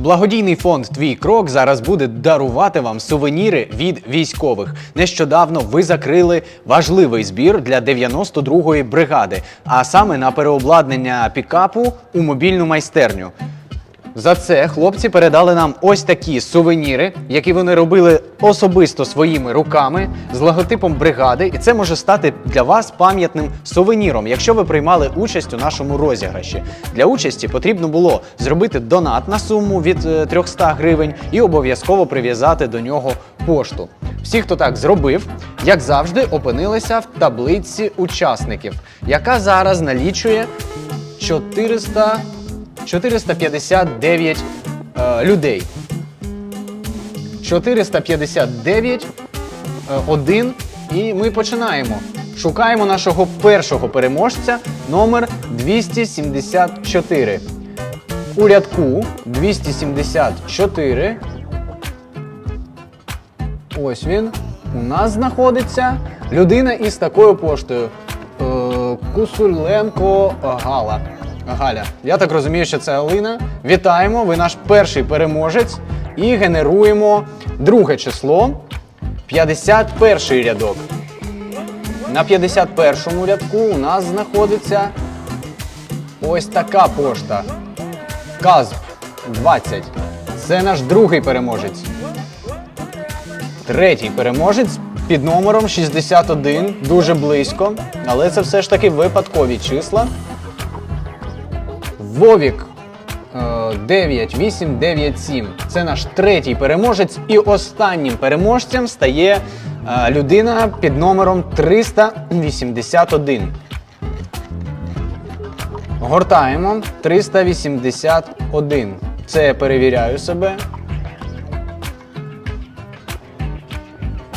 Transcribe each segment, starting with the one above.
Благодійний фонд Твій крок зараз буде дарувати вам сувеніри від військових. Нещодавно ви закрили важливий збір для 92-ї бригади, а саме на переобладнання пікапу у мобільну майстерню. За це хлопці передали нам ось такі сувеніри, які вони робили особисто своїми руками з логотипом бригади, і це може стати для вас пам'ятним сувеніром, якщо ви приймали участь у нашому розіграші. Для участі потрібно було зробити донат на суму від е, 300 гривень і обов'язково прив'язати до нього пошту. Всі, хто так зробив, як завжди, опинилися в таблиці учасників, яка зараз налічує 400 459 е, людей. 459 е, один. І ми починаємо. Шукаємо нашого першого переможця номер 274. У рядку 274. Ось він. У нас знаходиться людина із такою поштою. Е, Кусуленко Гала. Галя. Я так розумію, що це Алина. Вітаємо! Ви наш перший переможець. І генеруємо друге число 51 рядок. На 51 рядку у нас знаходиться ось така пошта. Казб 20. Це наш другий переможець. Третій переможець під номером 61, дуже близько, але це все ж таки випадкові числа. Вовік е, 9897. Це наш третій переможець. І останнім переможцем стає е, людина під номером 381. Гортаємо 381. Це я перевіряю себе.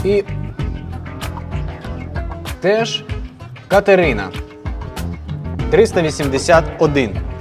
І теж Катерина. 381.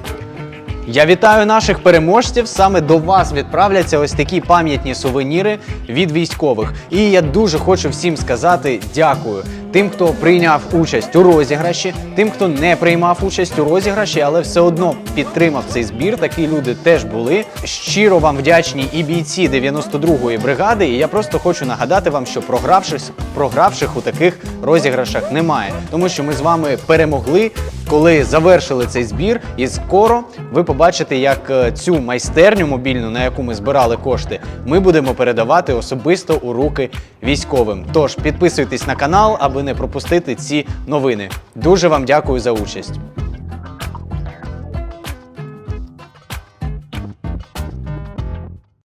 Я вітаю наших переможців. Саме до вас відправляться ось такі пам'ятні сувеніри від військових. І я дуже хочу всім сказати дякую. Тим, хто прийняв участь у розіграші, тим, хто не приймав участь у розіграші, але все одно підтримав цей збір. Такі люди теж були. Щиро вам вдячні і бійці 92-ї бригади. І я просто хочу нагадати вам, що програвших, програвших у таких розіграшах немає, тому що ми з вами перемогли, коли завершили цей збір. І скоро ви побачите, як е, цю майстерню мобільну, на яку ми збирали кошти, ми будемо передавати особисто у руки військовим. Тож підписуйтесь на канал, не пропустити ці новини. Дуже вам дякую за участь.